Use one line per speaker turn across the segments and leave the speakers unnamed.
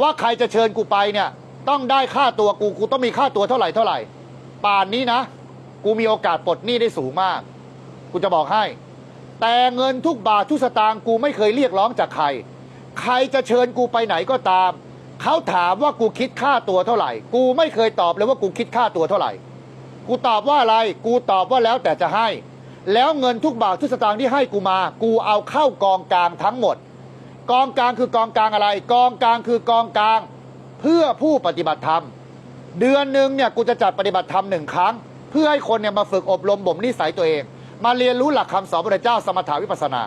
ว่าใครจะเชิญกูไปเนี่ย ต้องได้ค่าตัวกูกูต้องมีค่าตัวเท่าไหร่เท่าไหร่ ป่านนี้นะ กูมีโอกาสปลดหนี้ได้สูงมาก กูจะบอกให้ แต่เงินทุกบาททุกสตางค์กูไม่เคยเรียกร้องจากใคร ใครจะเชิญกูไปไหนก็ตาม เขาถามว่ากูคิดค่าตัวเท่าไหร่ กูไม่เคยตอบเลยว่ากูคิดค่าตัวเท่าไหร่ กูตอบว่าอะไร กูตอบว่าแล้วแต่จะให้ แล้วเงินทุกบาททุกสตางค์ที่ให้กูมา กูเอาเข้ากองกลางทั้งหมด กองกลางคือกองกลางอะไร กองกลางคือกองกลาง เพื่อผู้ปฏิบัติธรรม เดือนหนึ่งเนี่ยกูจะจัดปฏิบัติธรรมหนึ่งครั้ง เพื่อให้คนเนี่ยมาฝึกอบรมบ่มนิสัยตัวเอง มาเรียนรู้หลักคำสอนพระเจ้าสมถาวิปัสนา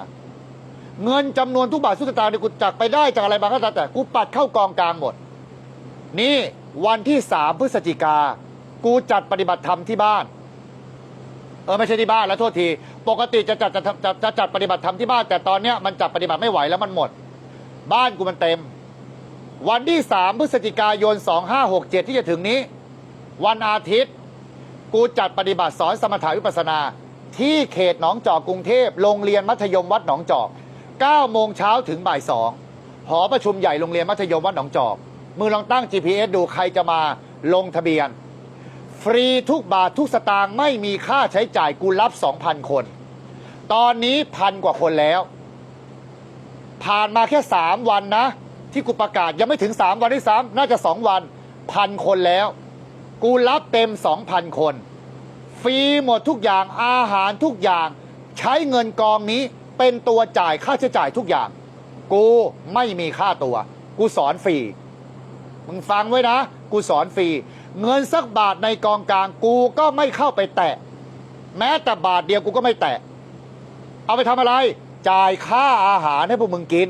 เงินจำนวนทุกบาททุกสตางค์เนี่ยกูจักไปได้จากอะไรบางก็ตามแต่กูปัดเข้ากองกลางหมด นี่วันที่สามพฤศจิกา กูจัดปฏิบัติธรรมที่บ้านเออไม่ใช่ที่บ้านแล้วโทษที ปกติจะจัดจะจะจะจัดปฏิบัติธรรมที่บ้าน แต่ตอนเนี้ยมันจัดปฏิบัติไม่ไหวแล้วมันหมด บ้านกูมันเต็ม วันที่สามพฤศจิกายนสองห้าหกเจ็ดที่จะถึงนี้ วันอาทิตย์ กูจัดปฏิบัติสอนสมถาวิปัสนา ที่เขตหนองจอกกรุงเทพโรงเรียนมัธยมวัดหนองจอก9โมงเช้าถึงบ่ายสองหอประชุมใหญ่โรงเรียนมัธยมวัดหนองจอก มือลองตั้ง GPS ดูใครจะมาลงทะเบียน ฟรีทุกบาททุกสตางค์ไม่มีค่าใช้จ่ายกูรับ 2,000 คน ตอนนี้พันกว่าคนแล้ว ผ่านมาแค่ 3 วันนะ ที่กูประกาศยังไม่ถึง 3 วันที่สามน่าจะ 2 วันพันคนแล้ว กูรับเต็ม 2,000 คน ฟรีหมดทุกอย่างอาหารทุกอย่าง ใช้เงินกองนี้เป็นตัวจ่ายค่าใช้จ่ายทุกอย่าง กูไม่มีค่าตัว กูสอนฟรีมึงฟังไว้นะ กูสอนฟรี เงินสักบาทในกองกลางกูก็ไม่เข้าไปแตะ แม้แต่บาทเดียวกูก็ไม่แตะ เอาไปทำอะไร จ่ายค่าอาหารให้พวกมึงกิน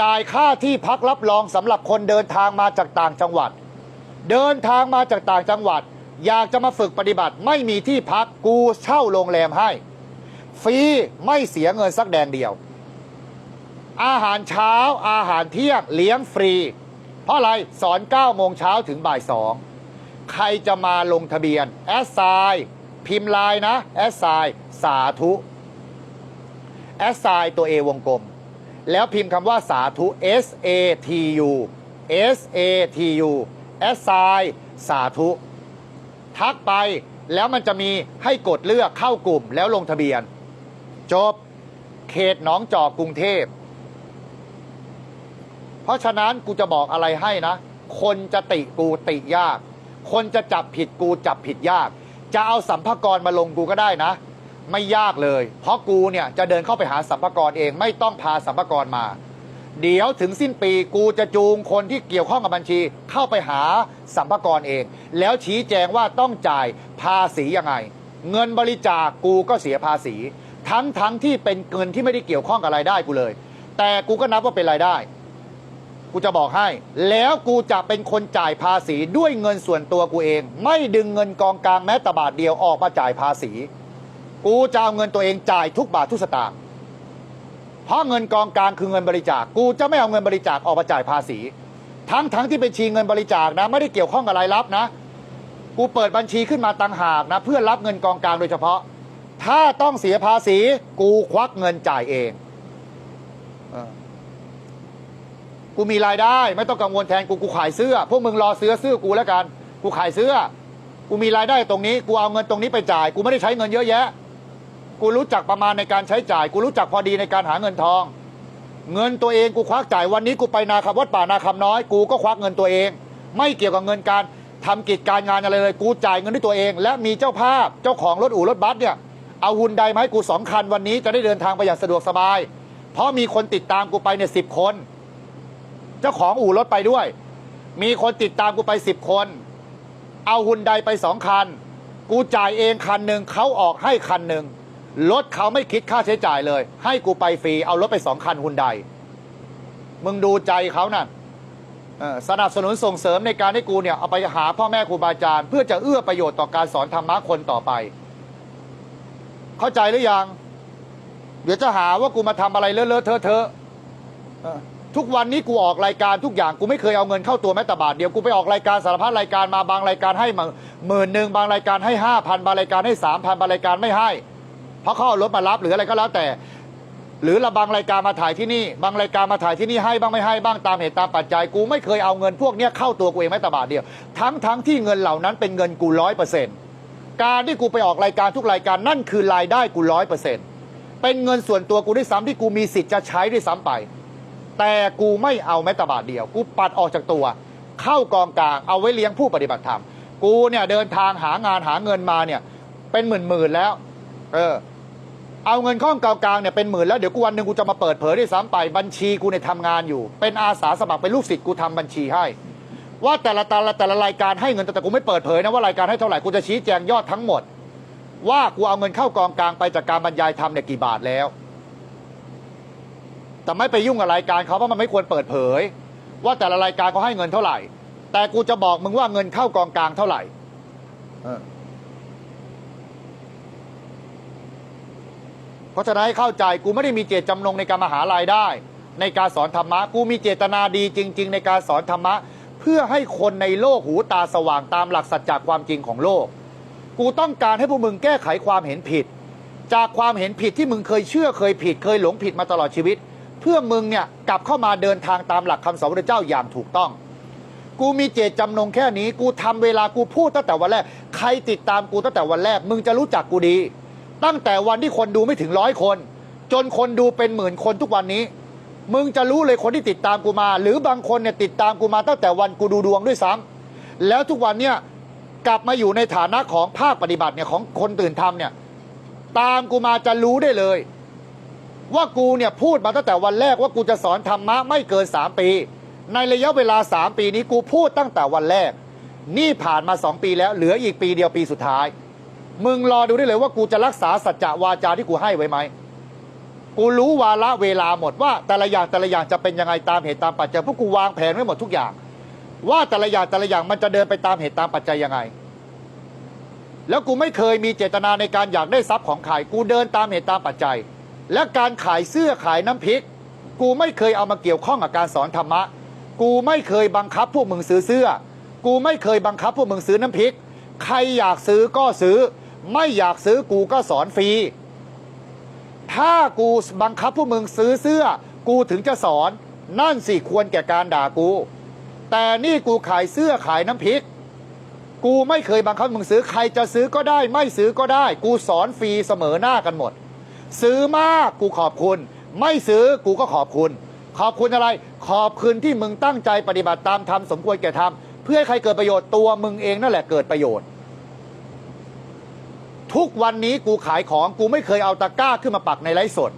จ่ายค่าที่พักรับรองสำหรับคนเดินทางมาจากต่างจังหวัด เดินทางมาจากต่างจังหวัด อยากจะมาฝึกปฏิบัติไม่มีที่พักกูเช่าโรงแรมให้ ฟรีไม่เสียเงินสักแดงเดียว อาหารเช้าอาหารเที่ยงเลี้ยงฟรี เพราะอะไรสอน9โมงเช้าถึงบ่าย2ใครจะมาลงทะเบียน แอสไซพิมพ์ไลน์นะ แอสไซสาธุ แอสไซตัว A วงกลม แล้วพิมพ์คำว่าสาธุ S A T U S A T U แอสไซสาธุ ทักไปแล้วมันจะมีให้กดเลือกเข้ากลุ่มแล้วลงทะเบียน จบเขตหนองจอกกรุงเทพ เพราะฉะนั้นกูจะบอกอะไรให้นะ คนจะติกูติยาก คนจะจับผิดกูจับผิดยาก จะเอาสัมภากรมาลงกูก็ได้นะ ไม่ยากเลย เพราะกูเนี่ยจะเดินเข้าไปหาสัมภากรเองไม่ต้องพาสัมภากรมา เดี๋ยวถึงสิ้นปีกูจะจูงคนที่เกี่ยวข้องกับบัญชี เข้าไปหาสัมภากรเอง แล้วชี้แจงว่าต้องจ่ายภาษียังไง เงินบริจาคกูก็เสียภาษี ทั้งทั้งที่เป็นเงินที่ไม่ได้เกี่ยวข้องกับรายได้กูเลย แต่กูก็นับว่าเป็นรายได้กูจะบอกให้ แล้วกูจะเป็นคนจ่ายภาษีด้วยเงินส่วนตัวกูเอง ไม่ดึงเงินกองกลางแม้แต่บาทเดียวออกมาจ่ายภาษี กูจะเอาเงินตัวเองจ่ายทุกบาททุกสตางค์เพราะเงินกองกลางคือเงินบริจาค กูจะไม่เอาเงินบริจาคออกมาจ่ายภาษี ทั้งทั้งที่เป็นชีเงินบริจาคนะ ไม่ได้เกี่ยวข้องกับรายรับนะ กูเปิดบัญชีขึ้นมาต่างหากนะ เพื่อรับเงินกองกลางโดยเฉพาะ ถ้าต้องเสียภาษี กูควักเงินจ่ายเองกูมีรายได้ ไม่ต้องกังวลแทนกูกูขายเสื้อ พวกมึงรอซื้อเสื้อกูแล้วกัน กูขายเสื้อ กูมีรายได้ตรงนี้ กูเอาเงินตรงนี้ไปจ่าย กูไม่ได้ใช้เงินเยอะแยะ กูรู้จักประมาณในการใช้จ่าย กูรู้จักพอดีในการหาเงินทอง เงินตัวเองกูควักจ่ายวันนี้กูไปนาคำวัดป่านาคำน้อย กูก็ควักเงินตัวเอง ไม่เกี่ยวกับเงินการทำกิจการงานอะไรเลย กูจ่ายเงินด้วยตัวเอง และมีเจ้าภาพเจ้าของรถอู่รถบัสเนี่ยเอาหุ่นใดมาให้กูสองคันวันนี้จะได้เดินทางไปอย่างสะดวกสบาย เพราะมีคนติดตามกูไปเนี่ยสิบคน เจ้าของอู่รถไปด้วย มีคนติดตามกูไปสิบคน เอาหุ่นใดไปสองคัน กูจ่ายเองคันหนึ่งเขาออกให้คันหนึ่ง รถเขาไม่คิดค่าใช้จ่ายเลย ให้กูไปฟรี เอารถไปสองคันหุนใดมึงดูใจเขาน่ะสนับสนุนส่งเสริมในการให้กูเนี่ย เอาไปหาพ่อแม่ครูบาอาจารย์ เพื่อจะเอื้อประโยชน์ต่อการสอนธรรมะคนต่อไป เข้าใจหรือยัง เดี๋ยวจะหาว่ากูมาทำอะไรเลอะเลอะเทอะเทอะเออทุกวันนี้กูออกรายการทุกอย่างกูไม่เคยเอาเงินเข้าตัวแม้แต่บาทเดียวกูไปออกรายการสารพัดรายการมาบางรายการให้หมื่นหนึ่งบางรายการให้ห้าพันบางรายการให้สามพันบางรายการไม่ให้ เพราะเขาเอารถมารับหรืออะไรก็แล้วแต่ หรือละบางรายการมาถ่ายที่นี่ บางรายการมาถ่ายที่นี่ให้บ้างไม่ให้บ้างตามเหตุตามปัจจัยกูไม่เคยเอาเงินพวกเนี้ยเข้าตัวกูเองแม้แต่บาทเดียว ทั้งทั้งที่เงินเหล่านั้นเป็นเงินกูร้อยเปอร์เซ็นต์การที่กูไปออกรายการทุกรายการนั่นคือรายได้กูร้อยเปอร์เซ็นต์เป็นเงินส่วนตัวกูด้วยซ้ำที่กูมีสิทธิ์จะใช้ด้วยซ้ำไป แต่กูไม่เอาแม้แต่บาทเดียว กูปัดออกจากตัว เข้ากองกลางเอาไว้เลี้ยงผู้ปฏิบัติธรรม กูเนี่ยเดินทางหางานหาเงินมาเนี่ยเป็นหมื่นๆแล้ว เออ เอาเงินข้องกลางเนี่ยเป็นหมื่นแล้วเดี๋ยวกูวันหนึ่งกูจะมาเปิดเผยด้วยซ้ำไปบัญชีกูเนี่ยทำงานอยู่ เป็นอาสาสมัครเป็นลูกศิษย์กูทำบัญชีให้ ว่าแต่ละต่ละแต่ละรายการให้เงินแต่กูไม่เปิดเผยนะว่ารายการให้เท่าไหร่กูจะชี้แจงยอดทั้งหมด ว่ากูเอาเงินเข้ากองกลางไปจากการบรรยายทำเนี่ยกี่บาทแล้ว แต่ไม่ไปยุ่งกับรายการเขาเพราะมันไม่ควรเปิดเผย ว่าแต่ละรายการเขาให้เงินเท่าไหร่ แต่กูจะบอกมึงว่าเงินเข้ากองกลางเท่าไหร่ เพราะฉะนั้นให้เข้าใจกูไม่ได้มีเจตจำนงในการมาหารายได้ ในการสอนธรรมะ กูมีเจตนาดีจริง ๆ ในการสอนธรรมะ เพื่อให้คนในโลกหูตาสว่างตามหลักสัจจความจริงของโลก กูต้องการให้พวกมึงแก้ไขความเห็นผิด จากความเห็นผิดที่มึงเคยเชื่อเคยผิด เคยหลงผิดมาตลอดชีวิต เพื่อมึงเนี่ยกลับเข้ามาเดินทางตามหลักคำสอนพระเจ้าอย่างถูกต้องกูมีเจตจำนงแค่นี้ กูทำเวลากูพูดตั้งแต่วันแรก ใครติดตามกูตั้งแต่วันแรก มึงจะรู้จักกูดี ตั้งแต่วันที่คนดูไม่ถึงร้อยคน จนคนดูเป็นหมื่นคนทุกวันนี้ มึงจะรู้เลยคนที่ติดตามกูมา หรือบางคนเนี่ยติดตามกูมาตั้งแต่วันกูดูดวงด้วยซ้ำแล้วทุกวันเนี่ยกลับมาอยู่ในฐานะของภาคปฏิบัติเนี่ยของคนตื่นทำเนี่ยตามกูมาจะรู้ได้เลย ว่ากูเนี่ยพูดมาตั้งแต่วันแรกว่ากูจะสอนธรรมะไม่เกิน3ปี ในระยะเวลา3ปีนี้กูพูดตั้งแต่วันแรก นี่ผ่านมา2ปีแล้วเหลืออีกปีเดียวปีสุดท้าย มึงรอดูได้เลยว่ากูจะรักษาสัจจะวาจาที่กูให้ไว้ไหม กูรู้วาระเวลาหมดว่าแต่ละอย่างแต่ละอย่างจะเป็นยังไงตามเหตุตามปัจจัยเพราะกูวางแผนไว้หมดทุกอย่าง ว่าแต่ละอย่างแต่ละอย่างมันจะเดินไปตามเหตุตามปัจจัยยังไง แล้วกูไม่เคยมีเจตนาในการอยากได้ทรัพย์ของใครกูเดินตามเหตุตามปัจจัย และการขายเสื้อขายน้ำพริก กูไม่เคยเอามาเกี่ยวข้องกับการสอนธรรมะ กูไม่เคยบังคับพวกมึงซื้อเสื้อ กูไม่เคยบังคับพวกมึงซื้อน้ำพริก ใครอยากซื้อก็ซื้อ ไม่อยากซื้อกูก็สอนฟรี ถ้ากูบังคับพวกมึงซื้อเสื้อ กูถึงจะสอน นั่นสิควรแก่การด่ากู แต่นี่กูขายเสื้อขายน้ำพริก กูไม่เคยบังคับมึงซื้อใครจะซื้อก็ได้ ไม่ซื้อก็ได้ กูสอนฟรีเสมอหน้ากันหมด ซื้อมากกูขอบคุณ ไม่ซื้อกูก็ขอบคุณ ขอบคุณอะไร ขอบคุณที่มึงตั้งใจปฏิบัติตามธรรมสมควรแก่ธรรมเพื่อให้ใครเกิดประโยชน์ตัวมึงเองนั่นแหละเกิดประโยชน์ ทุกวันนี้กูขายของกูไม่เคยเอาตะกร้าขึ้นมาปักในไลฟ์สด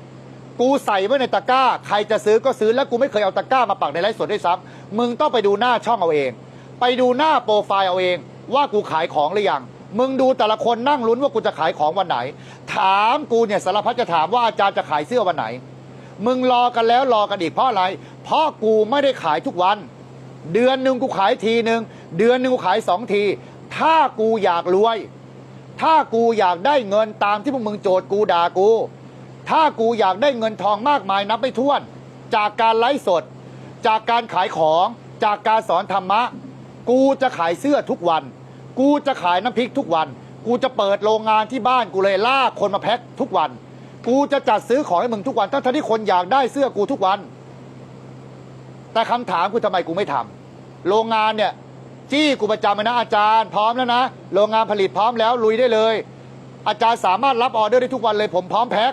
กูใส่ไว้ในตะกร้า ใครจะซื้อก็ซื้อแล้วกูไม่เคยเอาตะกร้ามาปักในไลฟ์สดด้วยซ้ำมึงต้องไปดูหน้าช่องเอาเอง ไปดูหน้าโปรไฟล์เอาเอง ว่ากูขายของหรือยังมึงดูแต่ละคนนั่งลุ้นว่ากูจะขายของวันไหน ถามกูเนี่ยสารพัดจะถามว่าอาจารย์จะขายเสื้อวันไหน มึงรอกันแล้วรอกันอีกเพราะอะไร เพราะกูไม่ได้ขายทุกวัน เดือนหนึ่งกูขายทีหนึ่งเดือนหนึ่งกูขายสองที ถ้ากูอยากรวย ถ้ากูอยากได้เงินตามที่พวกมึงโจทย์กูด่ากู ถ้ากูอยากได้เงินทองมากมายนับไม่ถ้วน จากการไลฟ์สด จากการขายของจากการสอนธรรมะ กูจะขายเสื้อทุกวัน กูจะขายน้ำพริกทุกวัน กูจะเปิดโรงงานที่บ้านกูเลยล่าคนมาแพ็คทุกวัน กูจะจัดซื้อของให้มึงทุกวันทั้งที่คนอยากได้เสื้อกูทุกวัน แต่คำถามคือทำไมกูไม่ทำโรงงานเนี่ย จี้กูประจำเลยนะอาจารย์พร้อมแล้วนะ โรงงานผลิตพร้อมแล้วลุยได้เลย อาจารย์สามารถรับออเดอร์ได้ทุกวันเลย ผมพร้อมแพ็ค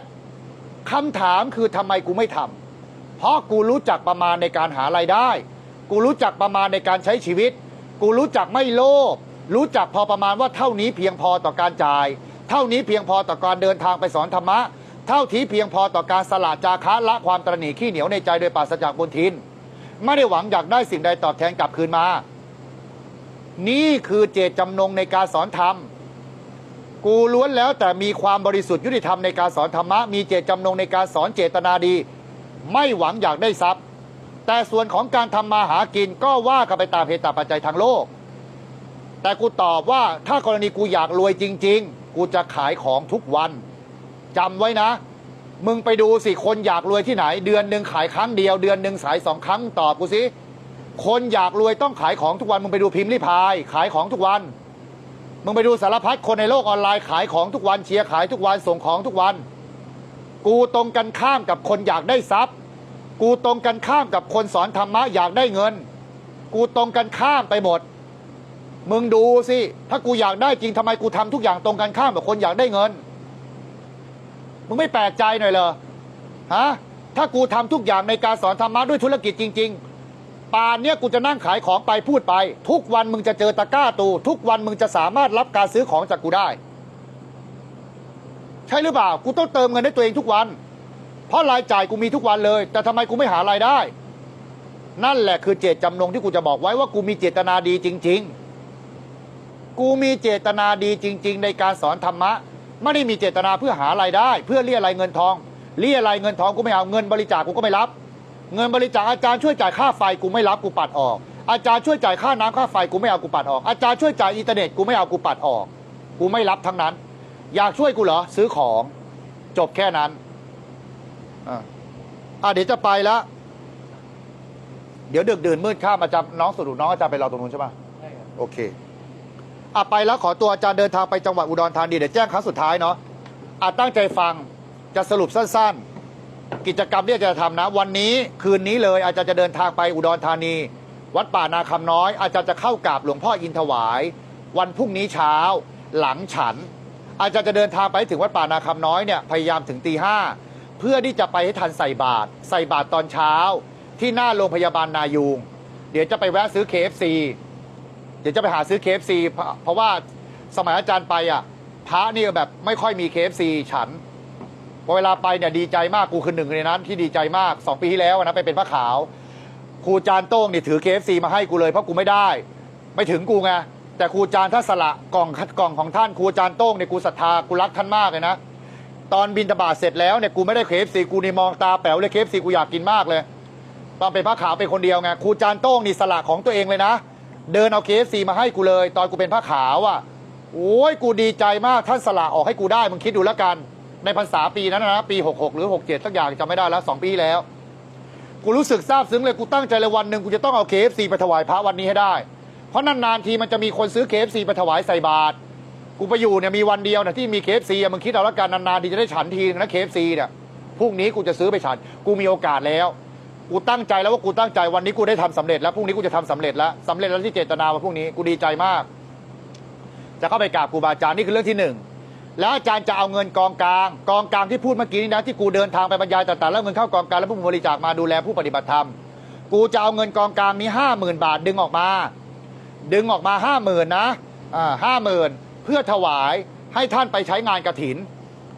คำถามคือทำไมกูไม่ทำเพราะกูรู้จักประมาณในการหารายได้ กูรู้จักประมาณในการใช้ชีวิต กูรู้จักไม่โลภรู้จักพอประมาณว่าเท่านี้เพียงพอต่อการจ่าย เท่านี้เพียงพอต่อการเดินทางไปสอนธรรมะ เท่าที่เพียงพอต่อการสละจาคะละความตระหนี่ขี้เหนียวในใจโดยปราศจากบนทิน ไม่ได้หวังอยากได้สิ่งใดตอบแทนกลับคืนมา นี่คือเจตจำนงในการสอนธรรม กูล้วนแล้วแต่มีความบริสุทธิ์ยุติธรรมในการสอนธรรมะ มีเจตจำนงในการสอนเจตนาดี ไม่หวังอยากได้ทรัพย์ แต่ส่วนของการทำมาหากินก็ว่ากันไปตามเหตุตามปัจจัยทางโลก แต่กูตอบว่าถ้ากรณีกูอยากรวยจริง ๆ กูจะขายของทุกวันจำไว้นะ มึงไปดูสิคนอยากรวยที่ไหน เดือนหนึ่งขายครั้งเดียว เดือนหนึ่งขายสองครั้งตอบกูสิ คนอยากรวยต้องขายของทุกวัน มึงไปดูพิมพ์ริพาย ขายของทุกวัน มึงไปดูสารพัดคนในโลกออนไลน์ขายของทุกวันเชียร์ขายทุกวันส่งของทุกวัน กูตรงกันข้ามกับคนอยากได้ทรัพย์ กูตรงกันข้ามกับคนสอนธรรมะอยากได้เงิน กูตรงกันข้ามไปหมด มึงดูสิ ถ้ากูอยากได้จริงทำไมกูทำทุกอย่างตรงกันข้ามกับคนอยากได้เงิน มึงไม่แปลกใจหน่อยเหรอฮะถ้ากูทำทุกอย่างในการสอนธรรมะด้วยธุรกิจจริง ๆ ป่านเนี้ยกูจะนั่งขายของไปพูดไป ทุกวันมึงจะเจอตะกร้าตู ทุกวันมึงจะสามารถรับการซื้อของจากกูได้ ใช่หรือเปล่า กูต้องเติมเงินให้ตัวเองทุกวัน เพราะรายจ่ายกูมีทุกวันเลย แต่ทำไมกูไม่หารายได้ นั่นแหละคือเจตจำนงที่กูจะบอกไว้ว่ากูมีเจตนาดีจริง ๆ กูมีเจตนาดีจริง ๆ ในการสอนธรรมะไม่ได้มีเจตนาเพื่อหารายได้ เพื่อเรียรายเงินทองเรียรายเงินทองกูไม่เอาเงินบริจาคกูก็ไม่รับ เงินบริจาคอาจารย์ช่วยจ่ายค่าไฟกูไม่รับกูปัดออก อาจารย์ช่วยจ่ายค่าน้ำค่าไฟกูไม่เอากูปัดออก อาจารย์ช่วยจ่ายอินเทอร์เน็ตกูไม่เอากูปัดออก กูไม่รับทั้งนั้น อยากช่วยกูเหรอซื้อของ จบแค่นั้นอะอะเดี๋ยวจะไปแล้วเดี๋ยวดึกดื่นมืดข้ามอาจารย์น้องสุดน้องอาจารย์ไปรอตรงนู้นใช่ปะ
ใช่ครับ
โอเคอะไปแล้วขอตัวอาจารย์เดินทางไปจังหวัดอุดรธานีเดี๋ยวแจ้งครั้งสุดท้ายเนาะอะตั้งใจฟังจะสรุปสั้น ๆ กิจกรรมที่อาจารย์จะทำนะ วันนี้คืนนี้เลยอาจารย์จะเดินทางไปอุดรธานี วัดป่านาคำน้อย อาจารย์จะเข้ากราบหลวงพ่ออินถวาย วันพรุ่งนี้เช้า หลังฉัน อาจารย์จะเดินทางไปถึงวัดป่านาคำน้อยเนี่ยพยายามถึงตีห้าเพื่อที่จะไปให้ทันใส่บาตรใส่บาตรตอนเช้า ที่หน้าโรงพยาบาลนายูงเดี๋ยวจะไปแวะซื้อ KFC เดี๋ยวจะไปหาซื้อ KFC เพราะเพราะว่าสมัยอาจารย์ไปอะพระนี่แบบไม่ค่อยมี KFC ฉัน พอเวลาไปเนี่ยดีใจมากกูคือหนึ่งในนั้น ที่ดีใจมากสองปีที่แล้วนะไปเป็นพระขาวครูจานโต้งเนี่ยถือ KFC มาให้กูเลยเพราะกูไม่ได้ ไม่ถึงกูไงแต่ครูจานถ้าสละกล่องคัดกล่องของท่านครูจานโต้งเนี่ยกูศรัทธากูรักท่านมากเลยนะตอนบินตบาทเสร็จแล้วเนี่ยกูไม่ได้ KFC กูนี่มองตาแป๋วเลย KFC กูอยากกินมากเลยตอนเป็นพระขาวเป็นคนเดียวไงครูจานโต้งนี่สละของตัวเองเลยนะ เดินเอา KFC มาให้กูเลย ตอนกูเป็นพระขาวอะโอ้ยกูดีใจมากท่านสละออกให้กูได้มึงคิดดูแล้วกัน ในพรรษาปีนั้นนะปี 66 หรือ 67 สักอย่างจำไม่ได้แล้ว 2 ปีที่แล้ว กูรู้สึกซาบซึ้งเลยกูตั้งใจเลยวันหนึ่งกูจะต้องเอา KFC ไปถวายพระวันนี้ให้ได้ เพราะนานๆทีมันจะมีคนซื้อ KFC ไปถวายใส่บาตรกูไปอยู่เนี่ยมีวันเดียวนะที่มี KFC อะมึงคิดเอาละกันนานๆทีจะได้ฉันทีนึงนะ KFC เนี่ยพรุ่งนี้กูจะซื้อไปฉัน กูมีโอกาสแล้ว กูตั้งใจแล้วว่ากูตั้งใจวันนี้กูได้ทำสำเร็จแล้วพรุ่งนี้กูจะทำสำเร็จแล้วสำเร็จแล้วที่เจตนาวันพรุ่งนี้กูดีใจมาก จะเข้าไปกราบครูบาอาจารย์นี่คือเรื่องที่หนึ่ง แล้วอาจารย์จะเอาเงินกองกลาง กองกลางที่พูดเมื่อกี้นี้นะที่กูเดินทางไปบรรยายต่างๆแล้วเงินเข้ากองกลางแล้วผู้บริจาคมาดูแลผู้ปฏิบัติธรรม กูจะเอาเงินกองกลางนี้ห้าหมื่นบาทดึงออกมา ดึงออกมาห้าหมื่นนะอ่าห้าหมื่นเพื่อถวายให้ท่านไปใช้งานกระถิน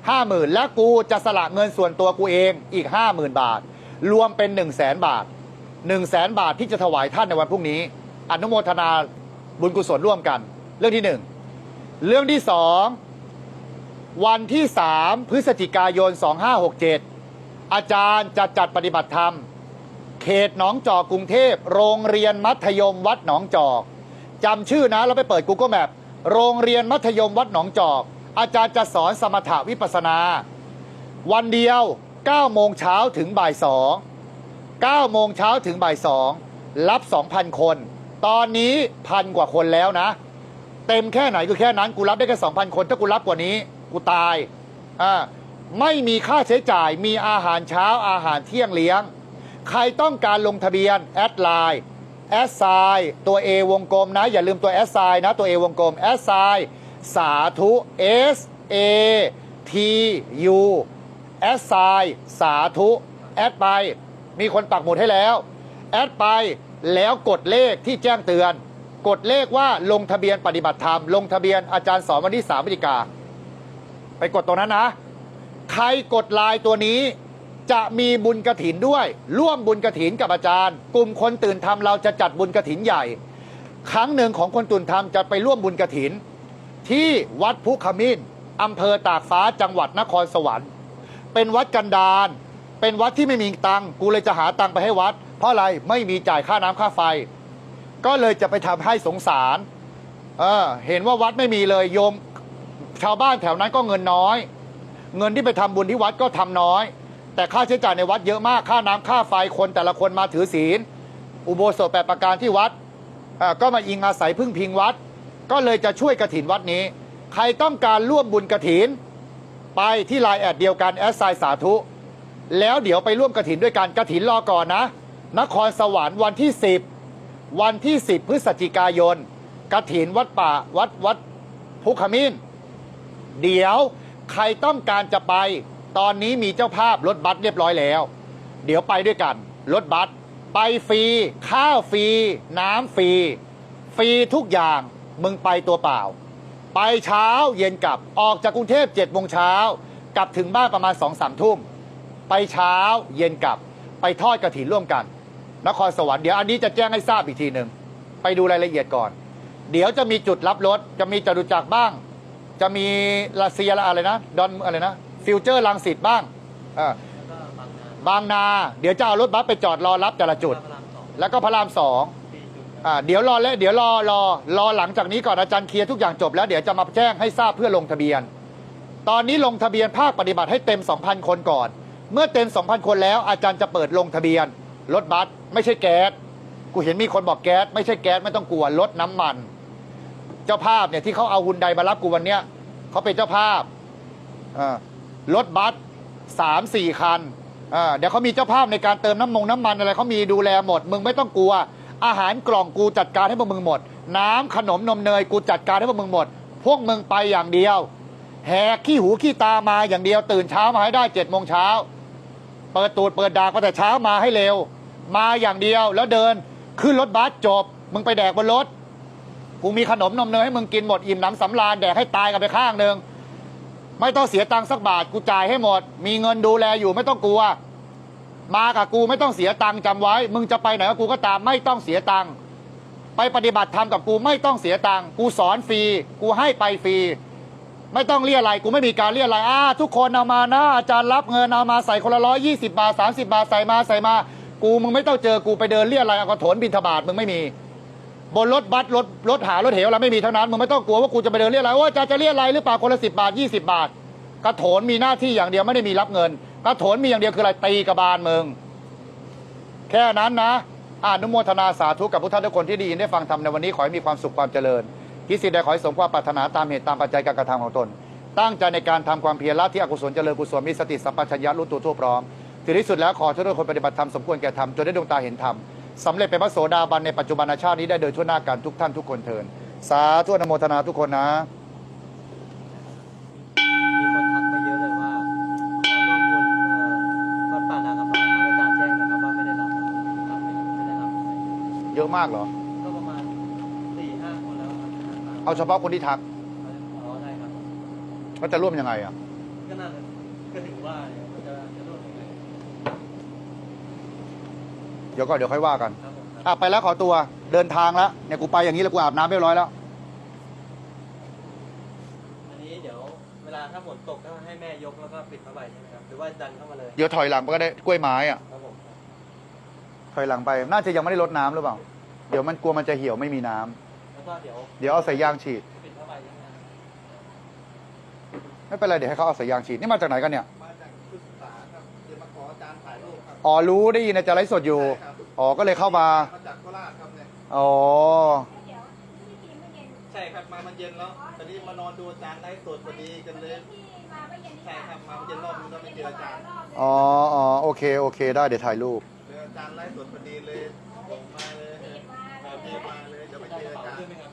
ห้าหมื่นและกูจะสละเงินส่วนตัวกูเองอีกห้าหมื่นบาท รวมเป็นหนึ่งแสนบาทหนึ่งแสนบาทที่จะถวายท่านในวันพรุ่งนี้ อนุโมทนาบุญกุศลร่วมกัน เรื่องที่หนึ่งเรื่องที่สอง วันที่สามพฤศจิกายน 2567 อาจารย์จะจัดปฏิบัติธรรม เขตหนองจอกกรุงเทพ โรงเรียนมัธยมวัดหนองจอกจำชื่อนะเราไปเปิด Google Map โรงเรียนมัธยมวัดหนองจอก อาจารย์จะสอนสมถวิปัสสนา วันเดียว 9 โมงเช้าถึงบ่าย 2 9 โมงเช้าถึงบ่าย 2 รับ 2,000 คน ตอนนี้พันกว่าคนแล้วนะ เต็มแค่ไหนคือแค่นั้นกูรับได้แค่2,000คน ถ้ากูรับกว่านี้ กูตายอ่าไม่มีค่าใช้จ่ายมีอาหารเช้าอาหารเที่ยงเลี้ยง ใครต้องการลงทะเบียน แอดไลน์แอดไซน์ตัว A วงกลมนะ อย่าลืมตัวแอดไซน์นะตัว A วงกลมแอดไซน์สาธุ S A T U แอดไซน์สาธุ แอดไป มีคนปักหมุดให้แล้ว แอดไปแล้วกดเลขที่แจ้งเตือน กดเลขว่าลงทะเบียนปฏิบัติธรรมลงทะเบียนอาจารย์สอนวันที่3พฤศจิกา ไปกดตรงนั้นนะ ใครกดลน์ตัวนี้จะมีบุญกระถินด้วย ร่วมบุญกระถินกับอาจารย์ กลุ่มคนตื่นทำเราจะจัดบุญกระถินใหญ่ ครั้งหนึ่งของคนตื่นทำจะไปร่วมบุญกระถิน ที่วัดพุขมิ้นอำเภอตากฟ้าจังหวัดนครสวรรค์ เป็นวัดกันดารเป็นวัดที่ไม่มีตังกูเลยจะหาตังไปให้วัด เพราะอะไรไม่มีจ่ายค่าน้ำค่าไฟ ก็เลยจะไปทำให้สงสารเออเห็นว่าวัดไม่มีเลยโยมชาวบ้านแถวนั้นก็เงินน้อย เงินที่ไปทำบุญที่วัดก็ทำน้อย แต่ค่าใช้จ่ายในวัดเยอะมากค่าน้ำค่าไฟคนแต่ละคนมาถือศีล อุโบสถแปดประการที่วัดอ่าก็มาอิงอาศัยพึ่งพิงวัด ก็เลยจะช่วยกระถินวัดนี้ ใครต้องการร่วมบุญกระถิน ไปที่ไลน์แอดเดียวกันแอดไซสาธุ แล้วเดี๋ยวไปร่วมกระถินด้วยกันกระถินรอก่อนนะ นครสวรรค์วันที่ 10 วันที่ 10 พฤศจิกายนกระถินวัดป่าวัดวัดภูขมิ้นเดี๋ยวใครต้องการจะไป ตอนนี้มีเจ้าภาพรถบัสเรียบร้อยแล้ว เดี๋ยวไปด้วยกันรถบัสไปฟรี ข้าวฟรี น้ำฟรี ฟรีทุกอย่างมึงไปตัวเปล่า ไปเช้าเย็นกลับออกจากกรุงเทพ7จ็ดโมงเช้ากลับถึงบ้านประมาณ2องสามทุ่ม ไปเช้าเย็นกลับ ไปทอดกระถินร่วมกัน นครสวรรค์เดี๋ยวอันนี้จะแจ้งให้ทราบอีกทีหนึ่งไปดูรายละเอียดก่อน เดี๋ยวจะมีจุดรับรถ จะมีจตุจักรบ้าง จะมีลาเซียละอะไรนะดอนอะไรนะฟิวเจอร์ลังสิตบ้างเออ
บางนา
บางนา เดี๋ยวจะเอารถบัสไปจอดรอรับแต่ละจุด แล้วก็พระรามสองอ่าเดี๋ยวรอและเดี๋ยวรอรอรอหลังจากนี้ก่อนอาจารย์เคลียร์ทุกอย่างจบแล้วเดี๋ยวจะมาแจ้งให้ทราบเพื่อลงทะเบียน ตอนนี้ลงทะเบียนภาคปฏิบัติให้เต็ม 2,000 คนก่อน เมื่อเต็ม 2,000 คนแล้วอาจารย์จะเปิดลงทะเบียน รถบัสไม่ใช่แก๊สกูเห็นมีคนบอกแก๊สไม่ใช่แก๊สไม่ต้องกลัวรถน้ำมัน เจ้าภาพเนี่ยที่เขาเอาฮุนไดมารับกูวันเนี้ยเขาเป็นเจ้าภาพอ่ารถบัสสามสี่คันอ่าเดี๋ยวเขามีเจ้าภาพในการเติมน้ำมงน้ำมันอะไรเขามีดูแลหมด มึงไม่ต้องกลัว อาหารกล่องกูจัดการให้พวกมึงหมด น้ำขนมนมเนยกูจัดการให้พวกมึงหมด พวกมึงไปอย่างเดียว แหกขี้หูขี้ตามาอย่างเดียว ตื่นเช้ามาให้ได้เจ็ดโมงเช้าเปิดตูดเปิดดากมาแต่เช้ามาให้เร็ว มาอย่างเดียวแล้วเดินขึ้นรถบัสจบ มึงไปแดกบนรถกูมีขนมนมเนยให้มึงกินหมดอิ่มหน้ำสำราญแดกให้ตายกันไปข้างหนึ่งไม่ต้องเสียตังค์สักบาทกูจ่ายให้หมด มีเงินดูแลอยู่ไม่ต้องกลัว มากับกูไม่ต้องเสียตังค์จำไว้ มึงจะไปไหนกับกูก็ตามไม่ต้องเสียตังค์ไปปฏิบัติธรรมกับกูไม่ต้องเสียตังค์กูสอนฟรีกูให้ไปฟรีไม่ต้องเรียอะไรกูไม่มีการเรียอะไรอ่าทุกคนเอามานะอาจารย์รับเงินเอามาใส่คนละร้อยยี่สิบาทสามสิบาทใส่มาใส่มา กูมึงไม่ต้องเจอกูไปเดินเรียอะไรเอากระโถนบินทบาทมึงไม่มี บนรถบัสรถรถหารถเหวอะไรไม่มีเท่านั้นมึงไม่ต้องกลัวว่ากูจะไปเดินเรียอะไรว่าจะจะเรียอะไรหรือเปล่าคนละสิบาทยี่สิบาท กระโถนมีหน้าที่อย่างเดียวไม่ได้มีรับเงิน กระโถนมีอย่างเดียวคืออะไรตีกระบาลมึงแค่นั้นนะอานุโมทนาสาธุกับพุทธทุกคนที่ไดีได้ฟังธรรมในวันนี้ขอให้มีความสุขความเจริญคิดสิ่งใดขอให้สมความปรารถนาตามเหตุตามปัจจัยการกระทำของตน ตั้งใจในการทำความเพียรละที่อกุศลเจริญกุศลมีสติสัมปชัญญะรู้ตัวทั่วพร้อม ถึงที่สุดแล้วขอทุกคนปฏิบัติธรรมสมควรแก่ธรรมจนได้ดวงตาเห็นธรรมสำเร็จเป็นพระโสดาบันในปัจจุบันชาตินี้ได้โดยทั่วหน้ากันทุกท่านทุกคนเทินสาธุอนุโมทนาทุกคนนะ
มีคนทักมาเยอะเลยว่าขอร่วมบุญเอ่อวัดป่านากำลังครับอาจารย์แจ้งนะครับว่าไม่ได้รับครับไม่ไม่ได้รับ
เยอะมากเหรอ
ก็ประมาณสี่ห้าคนแล้วครับ
เอาเฉพาะคนที่ทัก
อ๋อได้ครับ
แล้วจะร่วมยังไงอะ
ก็น่าจะก็ถึงว่าเนี่ยมันจะจะร่วมยังไง
เดี๋ยวก็เดี๋ยวค่อยว่ากัน
ครับผมครับ
อะไปแล้วขอตัวเดินทางแล้วเนี่ยกูไปอย่างนี้แล้วกูอาบน้ำเรียบร้อยแล้ว
อันนี้เดี๋ยวเวลาถ้าฝนตกก็ให้แม่ยกแล้วก็ปิดผ้าใบใช่ไหมครับ หรือว่าดันเข้ามาเลย
เดี๋ยวถอยหลังไปก็ได้กล้วยไม้อะ
ครับผม
ถอยหลังไป น่าจะยังไม่ได้ลดน้ำหรือเปล่า เดี๋ยวมันกลัวมันจะเหี่ยวไม่มีน้ำ
แล้วก็เดี๋ยว
เดี๋ยวเอาสายยางฉีด
ปิดผ้าใบใช่ไหมครับ
ไม่เป็นไรเดี๋ยวให้เขาเอาสายยางฉีด นี่มาจากไหนกันเนี่ย อ๋อรู้ได้ยินอาจารย์ไลฟ์สดอยู่
ใช่ครับ
อ๋อก็เลยเข้ามา
มาจากโคราชครับเนี่ย
อ๋อ
ใช่ครับมามันเย็นแล้วตอนนี้มานอนดูอาจารย์ไลฟ์สดพอดีกันเลย ใช่ครับมามันเย็นรอบนึงก็ไม่เจออาจารย์
อ๋ออ๋อโอเค โอเค ได้เดี๋ยวถ่ายรูป
เลยอาจารย์ไลฟ์สดพอดีเลยผมมาเลยครับพี่มาเลยเดี๋ยวไปเจออาจารย์